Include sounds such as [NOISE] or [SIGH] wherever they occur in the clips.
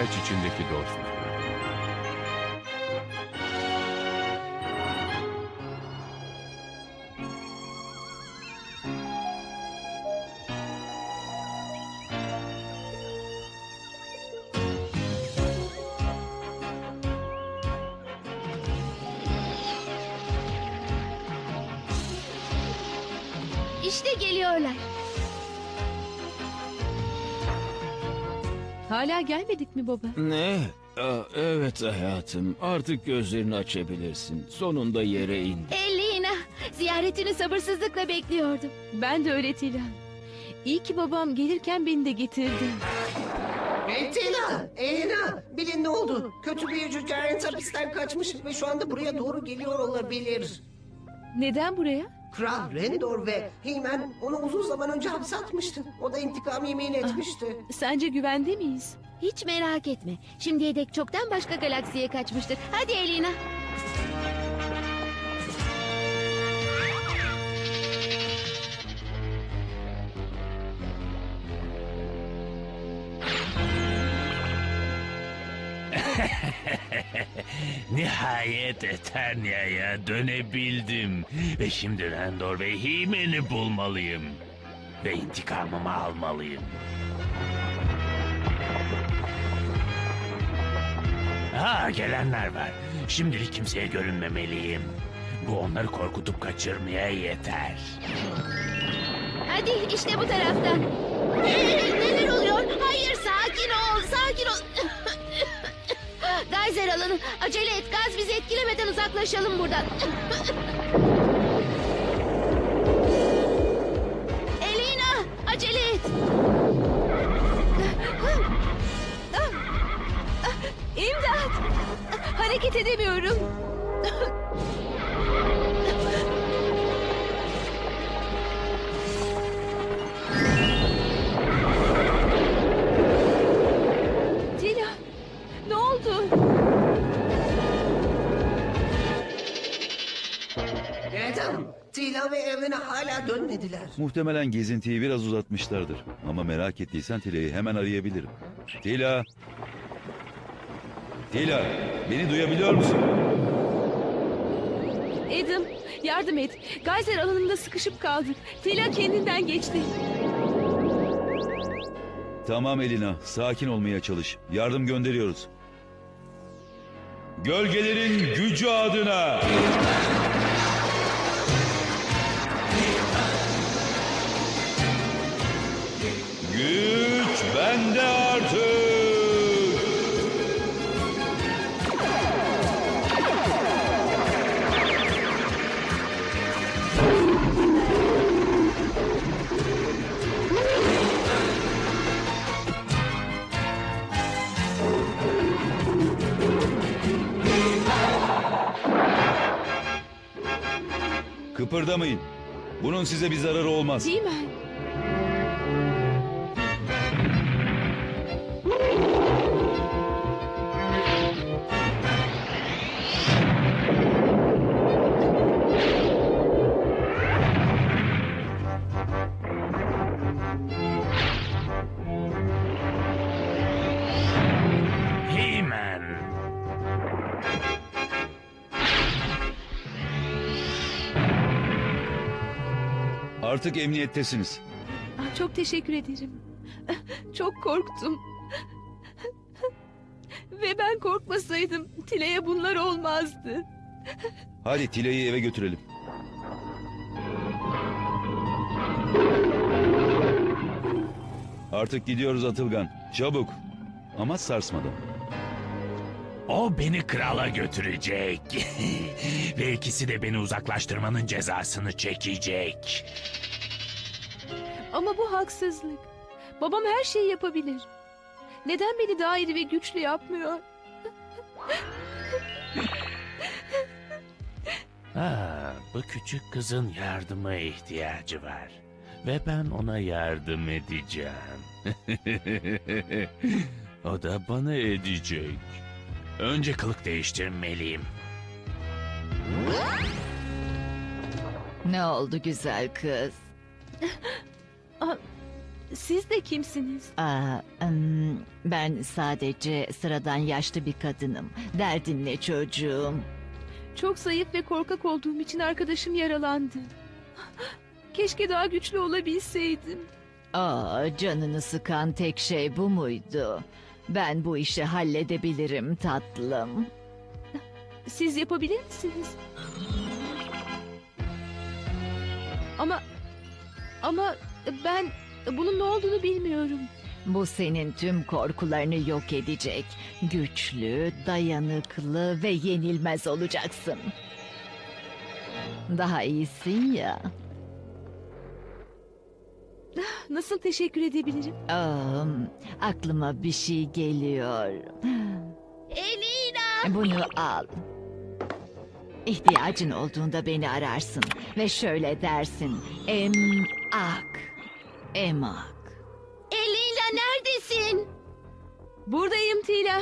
İhtiyaç içindeki dost. İşte geliyorlar. Hala gelmedik mi baba? Ne? Aa, evet hayatım. Artık gözlerini açabilirsin. Sonunda yere indi. Elina, ziyaretini sabırsızlıkla bekliyordum. Ben de öyle Tila. İyi ki babam gelirken beni de getirdi. Hey Tina, Elena, bilin ne oldu? Kötü büyücü Giant hapisten kaçmış ve şu anda buraya doğru geliyor olabilir. Neden buraya? Kral Rendor ve Heyman onu uzun zaman önce hapse atmıştı. O da intikam yemin etmişti. Sence güvende miyiz? Hiç merak etme. Şimdiye dek çoktan başka galaksiye kaçmıştır. Hadi Elina. Nihayet Eternia'ya dönebildim. Ve şimdi Rendor ve Himen'i bulmalıyım. Ve intikamımı almalıyım. Ha gelenler var. Şimdilik kimseye görünmemeliyim. Bu onları korkutup kaçırmaya yeter. Hadi işte bu taraftan. Ee, neler oluyor? Gayzer alanı. Acele et. Gaz bizi etkilemeden uzaklaşalım buradan. [LAUGHS] Elina, acele et. [LAUGHS] İmdat! Hareket edemiyorum. [LAUGHS] Muhtemelen gezintiyi biraz uzatmışlardır. Ama merak ettiysen Tila'yı hemen arayabilirim. Tila! Tila! Beni duyabiliyor musun? Adam, yardım et. Gayzer alanında sıkışıp kaldık. Tila kendinden geçti. Tamam Elina, sakin olmaya çalış. Yardım gönderiyoruz. Gölgelerin gücü adına! Kıpırdamayın. Bunun size bir zararı olmaz. Değil Artık emniyettesiniz. Ah, Çok teşekkür ederim. Çok korktum. Ve ben korkmasaydım Tile'ye bunlar olmazdı. Hadi Tile'yi eve götürelim. Artık gidiyoruz Atılgan. Çabuk. Ama sarsmadan. O beni krala götürecek. [LAUGHS] Ve ikisi de beni uzaklaştırmanın cezasını çekecek. Ama bu haksızlık. Babam her şeyi yapabilir. Neden beni daha iri ve güçlü yapmıyor? Aa, bu küçük kızın yardıma ihtiyacı var. Ve ben ona yardım edeceğim. [LAUGHS] o da bana edecek. Önce kılık değiştirmeliyim. Ne oldu güzel kız? [LAUGHS] Siz de kimsiniz? Aa, ım, ben sadece sıradan yaşlı bir kadınım. Derdin ne çocuğum? Çok zayıf ve korkak olduğum için arkadaşım yaralandı. [GASPS] Keşke daha güçlü olabilseydim. Aa, canını sıkan tek şey bu muydu? Ben bu işi halledebilirim tatlım. Siz yapabilir misiniz? Ama ama ben bunun ne olduğunu bilmiyorum. Bu senin tüm korkularını yok edecek. Güçlü, dayanıklı ve yenilmez olacaksın. Daha iyisin ya. Nasıl teşekkür edebilirim? Aa, aklıma bir şey geliyor. Elina! Bunu al. İhtiyacın olduğunda beni ararsın ve şöyle dersin. Emak. Emak. Elina neredesin? Buradayım Tila.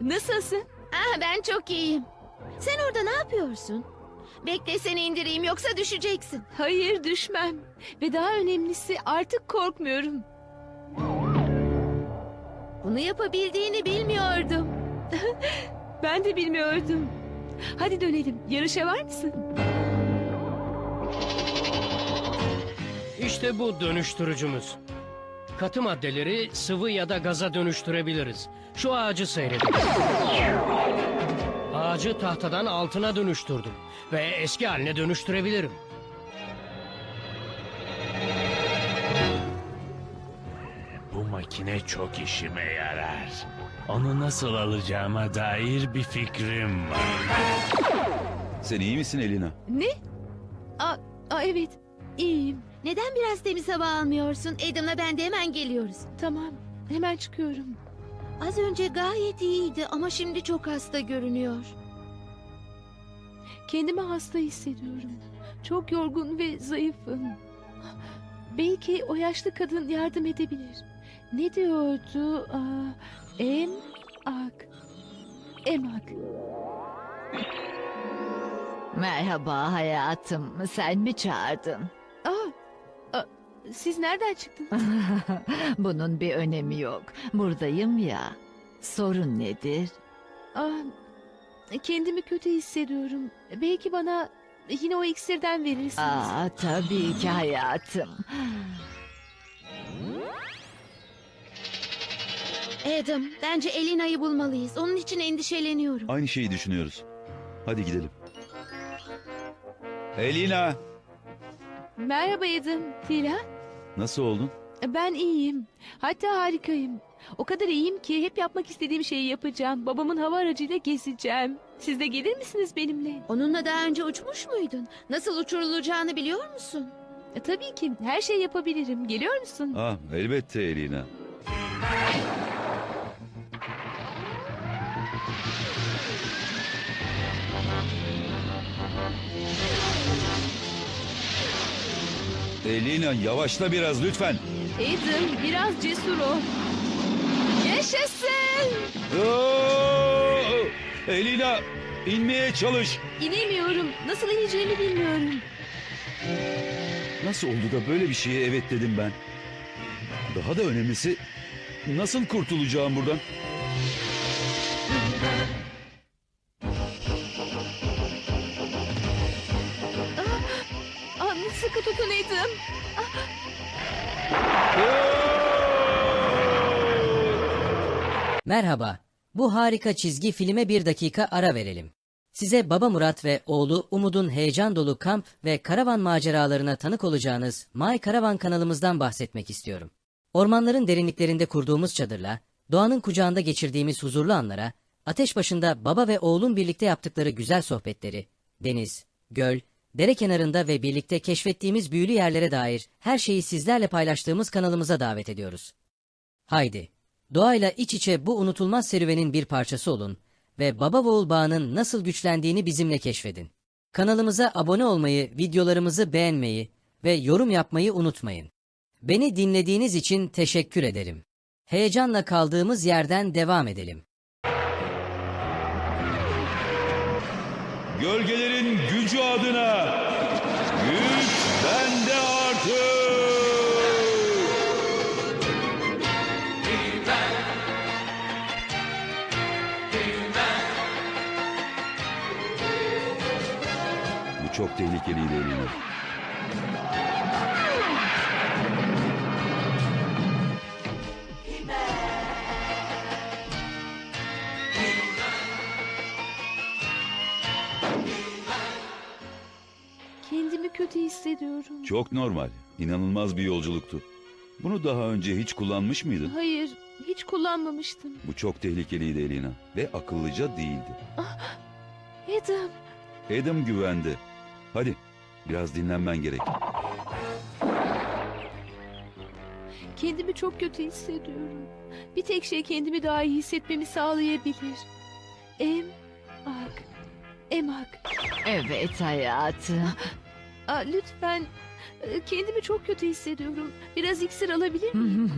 Nasılsın? Ah ben çok iyiyim. Sen orada ne yapıyorsun? Bekle seni indireyim yoksa düşeceksin. Hayır düşmem. Ve daha önemlisi artık korkmuyorum. Bunu yapabildiğini bilmiyordum. [LAUGHS] Ben de bilmiyordum. Hadi dönelim. Yarışa var mısın? İşte bu dönüştürücümüz. Katı maddeleri sıvı ya da gaza dönüştürebiliriz. Şu ağacı seyredin. Ağacı tahtadan altına dönüştürdüm ve eski haline dönüştürebilirim. Makine çok işime yarar. Onu nasıl alacağıma dair bir fikrim var. Sen iyi misin Elina? Ne? Aa, aa evet. İyiyim. Neden biraz temiz hava almıyorsun? Adam'la ben de hemen geliyoruz. Tamam. Hemen çıkıyorum. Az önce gayet iyiydi ama şimdi çok hasta görünüyor. Kendimi hasta hissediyorum. Çok yorgun ve zayıfım. Belki o yaşlı kadın yardım edebilir. Ne diyordu? Aa, em ak. Emak. Merhaba hayatım. Sen mi çağırdın? Aa, aa, siz nereden çıktınız? [LAUGHS] Bunun bir önemi yok. Buradayım ya. Sorun nedir? Aa, kendimi kötü hissediyorum. Belki bana yine o iksirden verirsiniz. Aa, tabii ki hayatım. Adam, bence Elina'yı bulmalıyız. Onun için endişeleniyorum. Aynı şeyi düşünüyoruz. Hadi gidelim. Elina! Merhaba Edim. Tila. Nasıl oldun? Ben iyiyim. Hatta harikayım. O kadar iyiyim ki hep yapmak istediğim şeyi yapacağım. Babamın hava aracıyla gezeceğim. Siz de gelir misiniz benimle? Onunla daha önce uçmuş muydun? Nasıl uçurulacağını biliyor musun? E, tabii ki. Her şey yapabilirim. Geliyor musun? Ah elbette Elina. Elina yavaşla biraz lütfen. Edim biraz cesur ol. Yaşasın! Oo! Elina inmeye çalış. İnemiyorum. Nasıl ineceğimi bilmiyorum. Nasıl oldu da böyle bir şeye evet dedim ben. Daha da önemlisi nasıl kurtulacağım buradan? Merhaba. Bu harika çizgi filme bir dakika ara verelim. Size Baba Murat ve oğlu Umut'un heyecan dolu kamp ve karavan maceralarına tanık olacağınız My Karavan kanalımızdan bahsetmek istiyorum. Ormanların derinliklerinde kurduğumuz çadırla, doğanın kucağında geçirdiğimiz huzurlu anlara, ateş başında baba ve oğlun birlikte yaptıkları güzel sohbetleri, deniz, göl, dere kenarında ve birlikte keşfettiğimiz büyülü yerlere dair her şeyi sizlerle paylaştığımız kanalımıza davet ediyoruz. Haydi, doğayla iç içe bu unutulmaz serüvenin bir parçası olun ve baba oğul bağının nasıl güçlendiğini bizimle keşfedin. Kanalımıza abone olmayı, videolarımızı beğenmeyi ve yorum yapmayı unutmayın. Beni dinlediğiniz için teşekkür ederim. Heyecanla kaldığımız yerden devam edelim. Gölgelerin gücü adına çok tehlikeliydi Elina. Kendimi kötü hissediyorum. Çok normal. İnanılmaz bir yolculuktu. Bunu daha önce hiç kullanmış mıydın? Hayır, hiç kullanmamıştım. Bu çok tehlikeliydi Elina ve akıllıca değildi. Adam, Adam güvendi. Hadi biraz dinlenmen gerek. kendimi çok kötü hissediyorum. Bir tek şey kendimi daha iyi hissetmemi sağlayabilir. Em, ak, emak. Evet hayatım. Aa, lütfen, e, kendimi çok kötü hissediyorum. Biraz iksir alabilir miyim?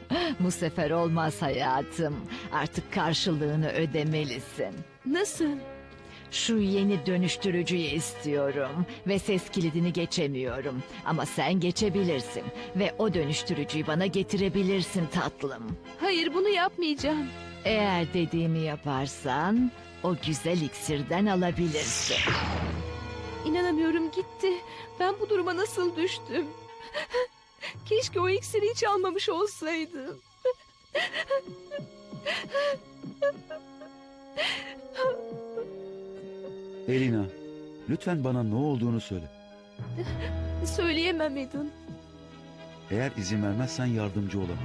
[LAUGHS] Bu sefer olmaz hayatım. Artık karşılığını ödemelisin. Nasıl? Şu yeni dönüştürücüyü istiyorum ve ses kilidini geçemiyorum. Ama sen geçebilirsin ve o dönüştürücüyü bana getirebilirsin tatlım. Hayır, bunu yapmayacağım. Eğer dediğimi yaparsan o güzel iksirden alabilirsin. İnanamıyorum gitti. Ben bu duruma nasıl düştüm? Keşke o iksiri hiç almamış olsaydım. Elina, lütfen bana ne olduğunu söyle. Söyleyemem Adam. Eğer izin vermezsen yardımcı olamam.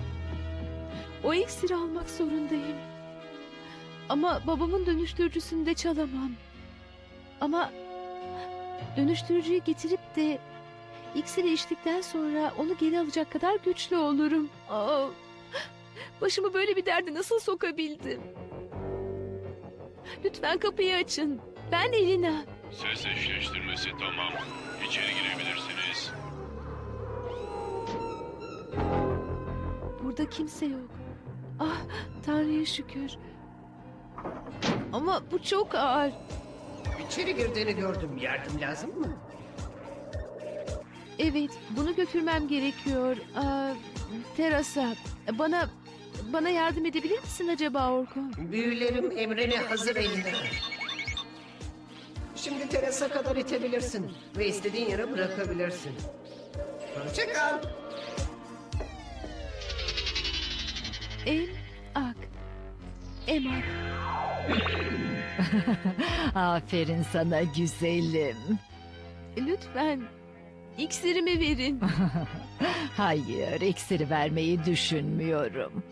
O iksiri almak zorundayım. Ama babamın dönüştürücüsünü de çalamam. Ama dönüştürücüyü getirip de iksiri içtikten sonra onu geri alacak kadar güçlü olurum. Aa, başımı böyle bir derde nasıl sokabildim? Lütfen kapıyı açın. Ben Elina. Ses eşleştirmesi tamam. İçeri girebilirsiniz. Burada kimse yok. Ah Tanrı'ya şükür. Ama bu çok ağır. İçeri girdiğini gördüm. Yardım lazım mı? Evet, bunu götürmem gerekiyor. Aa, terasa. Bana bana yardım edebilir misin acaba Orko? Büyülerim emrine hazır elinde. Şimdi terasa kadar itebilirsin ve istediğin yere bırakabilirsin. Hoşça kal. Em ak. Emak. [LAUGHS] Aferin sana güzelim. Lütfen iksirimi verin. [LAUGHS] Hayır, iksiri vermeyi düşünmüyorum.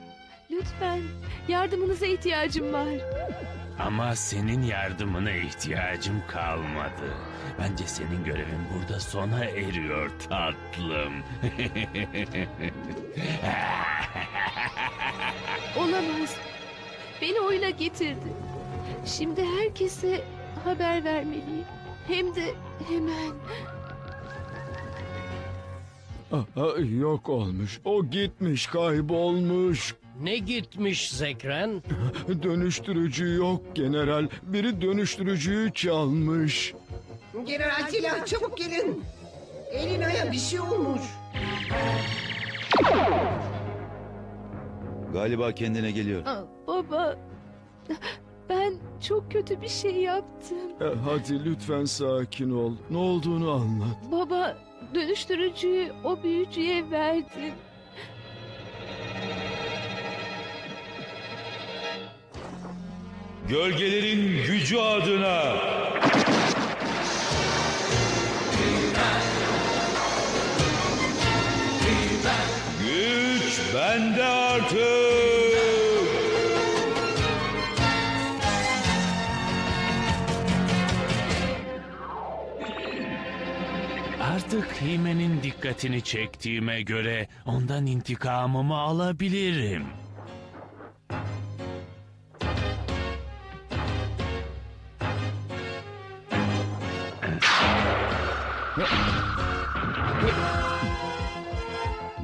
Lütfen yardımınıza ihtiyacım var. Ama senin yardımına ihtiyacım kalmadı. Bence senin görevin burada sona eriyor tatlım. [LAUGHS] Olamaz. Beni oyuna getirdi. Şimdi herkese haber vermeliyim. Hem de hemen. Aha, yok olmuş. O gitmiş, kaybolmuş. Ne gitmiş Zekren? [LAUGHS] Dönüştürücü yok general. Biri dönüştürücüyü çalmış. General Tila çabuk gelin. Elina'ya bir şey olmuş. Galiba kendine geliyor. Aa, baba. Ben çok kötü bir şey yaptım. E, hadi lütfen sakin ol. Ne olduğunu anlat. Baba dönüştürücüyü o büyücüye verdin. Gölgelerin gücü adına. Güç bende artık. Artık Hime'nin dikkatini çektiğime göre ondan intikamımı alabilirim.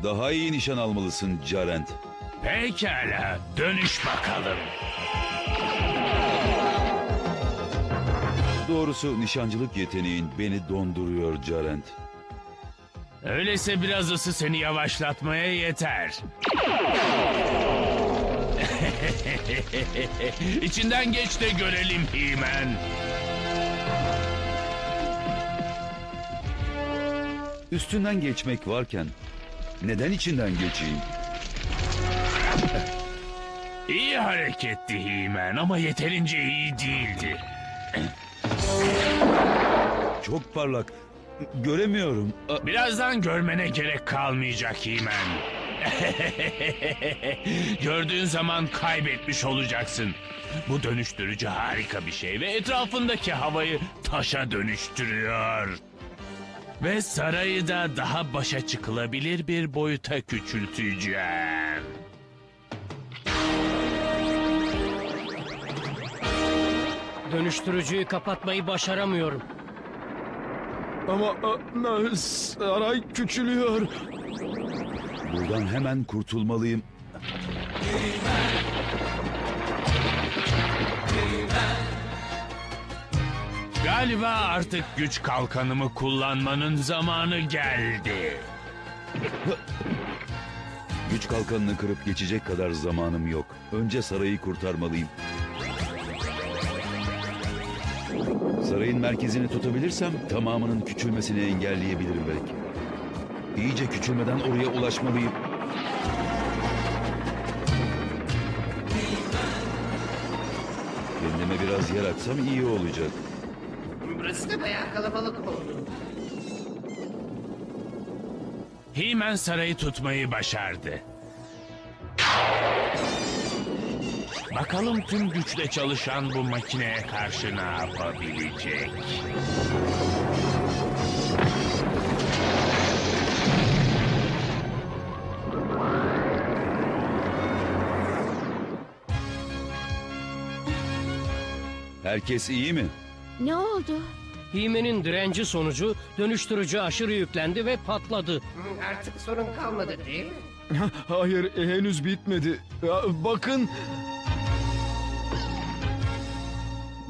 Daha iyi nişan almalısın Carent. Pekala, dönüş bakalım. Doğrusu nişancılık yeteneğin beni donduruyor Carent. Öyleyse biraz ısı seni yavaşlatmaya yeter. [LAUGHS] İçinden geç de görelim Himen. Üstünden geçmek varken neden içinden geçeyim? İyi hareketti Himen ama yeterince iyi değildi. Çok parlak. Göremiyorum. A- Birazdan görmene gerek kalmayacak Himen. [LAUGHS] Gördüğün zaman kaybetmiş olacaksın. Bu dönüştürücü harika bir şey ve etrafındaki havayı taşa dönüştürüyor. Ve sarayı da daha başa çıkılabilir bir boyuta küçülteceğim. Dönüştürücüyü kapatmayı başaramıyorum. Ama e, saray küçülüyor. Buradan hemen kurtulmalıyım. Galiba artık güç kalkanımı kullanmanın zamanı geldi. Güç kalkanını kırıp geçecek kadar zamanım yok. Önce sarayı kurtarmalıyım. Sarayın merkezini tutabilirsem tamamının küçülmesini engelleyebilirim belki. İyice küçülmeden oraya ulaşmalıyım. Kendime biraz yer açsam iyi olacak. Burası da bayağı kalabalık oldu. Himen sarayı tutmayı başardı. Bakalım tüm güçle çalışan bu makineye karşı ne yapabilecek? Herkes iyi mi? Ne oldu? Hime'nin direnci sonucu dönüştürücü aşırı yüklendi ve patladı. Hı, Artık sorun kalmadı değil mi? [LAUGHS] Hayır henüz bitmedi. Ya, bakın.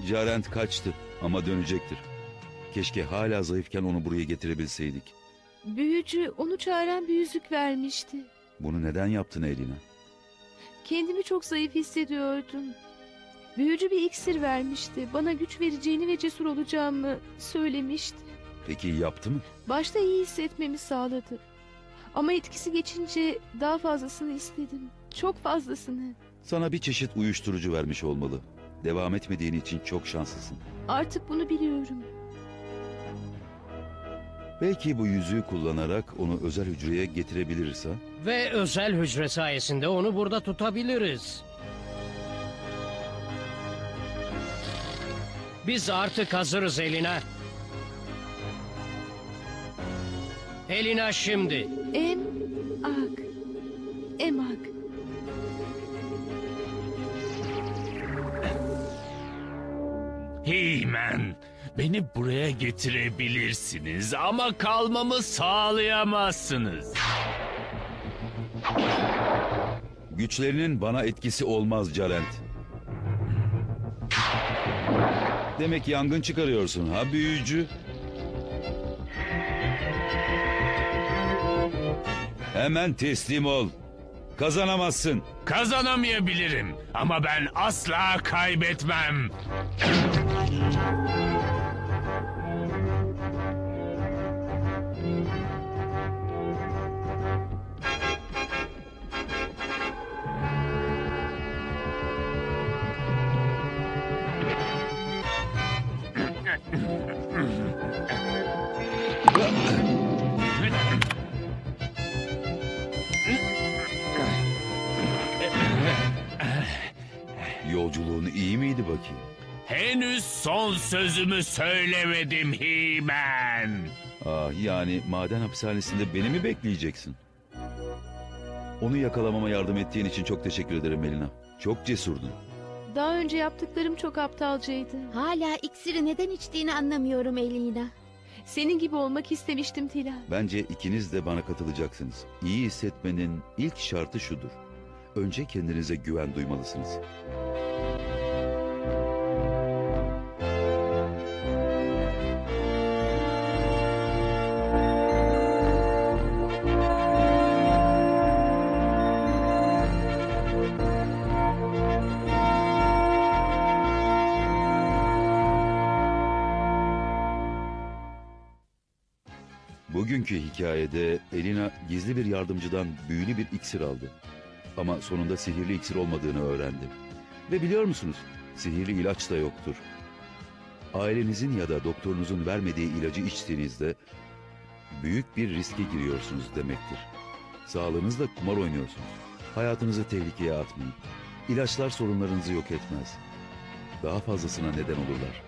Carent kaçtı ama dönecektir. Keşke hala zayıfken onu buraya getirebilseydik. Büyücü onu çağıran bir yüzük vermişti. Bunu neden yaptın Elina? Kendimi çok zayıf hissediyordum. Büyücü bir iksir vermişti. Bana güç vereceğini ve cesur olacağımı söylemişti. Peki yaptı mı? Başta iyi hissetmemi sağladı. Ama etkisi geçince daha fazlasını istedim. Çok fazlasını. Sana bir çeşit uyuşturucu vermiş olmalı. Devam etmediğin için çok şanslısın. Artık bunu biliyorum. Belki bu yüzüğü kullanarak onu özel hücreye getirebiliriz ha? Ve özel hücre sayesinde onu burada tutabiliriz. Biz artık hazırız Elina. Elina şimdi. Em ak. Emak. Himen, beni buraya getirebilirsiniz ama kalmamı sağlayamazsınız. Güçlerinin bana etkisi olmaz Calent. Demek yangın çıkarıyorsun ha büyücü? Hemen teslim ol. Kazanamazsın. Kazanamayabilirim ama ben asla kaybetmem. Henüz son sözümü söylemedim Himen. Ah yani maden hapishanesinde beni mi bekleyeceksin? Onu yakalamama yardım ettiğin için çok teşekkür ederim Melina. Çok cesurdun. Daha önce yaptıklarım çok aptalcaydı. Hala iksiri neden içtiğini anlamıyorum Elina. Senin gibi olmak istemiştim Tila. Bence ikiniz de bana katılacaksınız. İyi hissetmenin ilk şartı şudur. Önce kendinize güven duymalısınız. Bugünkü hikayede Elina gizli bir yardımcıdan büyülü bir iksir aldı. Ama sonunda sihirli iksir olmadığını öğrendi. Ve biliyor musunuz? Sihirli ilaç da yoktur. Ailenizin ya da doktorunuzun vermediği ilacı içtiğinizde büyük bir riske giriyorsunuz demektir. Sağlığınızla kumar oynuyorsunuz. Hayatınızı tehlikeye atmayın. İlaçlar sorunlarınızı yok etmez. Daha fazlasına neden olurlar.